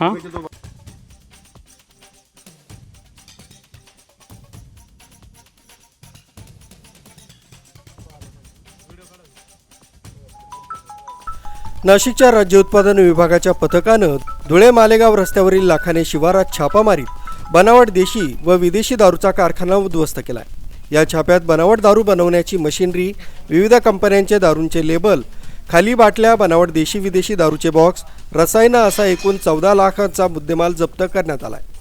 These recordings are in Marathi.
हा? नाशिकच्या राज्य उत्पादन विभागाच्या पथकानं धुळे मालेगाव रस्त्यावरील लाखाने शिवारात छापा मारीत बनावट देशी व विदेशी दारूचा कारखाना उद्ध्वस्त केलाय. या छाप्यात बनावट दारू बनवण्याची मशिनरी विविध कंपन्यांचे दारूंचे लेबल खाली बाटल्या बनावट देशी विदेशी दारूचे बॉक्स रसायनं असा एकूण चौदा लाखांचा मुद्देमाल जप्त करण्यात आला आहे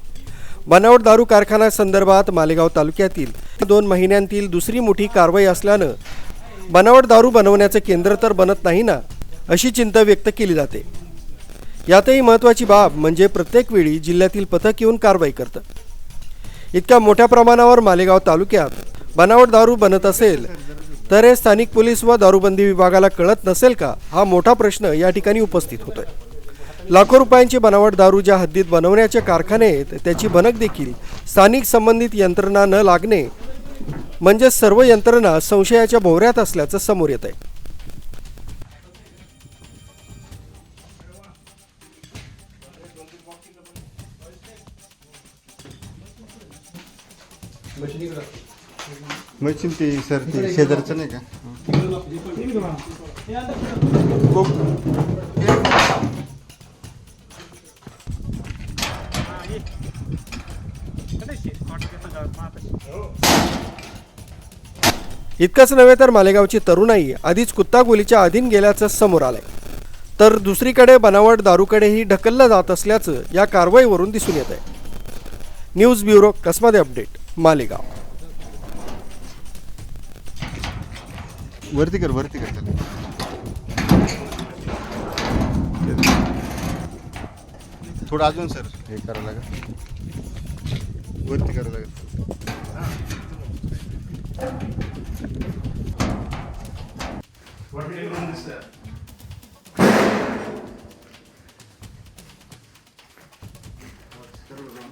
बनावट दारू कारखाना संदर्भात मालेगाव तालुक्यातील दोन महिन्यांतील दुसरी मोठी कारवाई असल्यानं बनावट दारू बनवण्याचं केंद्र तर बनत नाही ना अशी चिंता व्यक्त केली जाते. यातही महत्त्वाची बाब म्हणजे प्रत्येक वेळी जिल्ह्यातील पथक येऊन कारवाई करतं. इतक्या मोठ्या प्रमाणावर मालेगाव तालुक्यात बनावट दारू बनत असेल तर हे स्थानिक पोलीस व दारूबंदी विभागाला कळत नसेल का? हा मोठा प्रश्न या ठिकाणी उपस्थित होतोय. लाखो रुपयांची बनावट दारू ज्या हद्दीत बनवण्याचे कारखाने आहेत त्याची भनक देखील स्थानिक संबंधित यंत्रणा न लागणे म्हणजे सर्व यंत्रणा संशयाच्या भोवऱ्यात असल्याचं समोर येत आहे मशीन ते सर ते शेजारचं नाही का? इतकंच नव्हे तर मालेगावची तरुणाई आधीच कुत्तागोलीच्या अधीन गेल्याचं समोर आलंय. तर दुसरीकडे बनावट दारूकडेही ढकललं जात असल्याचं या कारवाईवरून दिसून येत आहे न्यूज ब्युरो कसमध्ये अपडेट मालेगाव. वरती कर वरती कर त्याला. थोडं अजून सर. हे करावं लागेल. वरती करावं लागेल.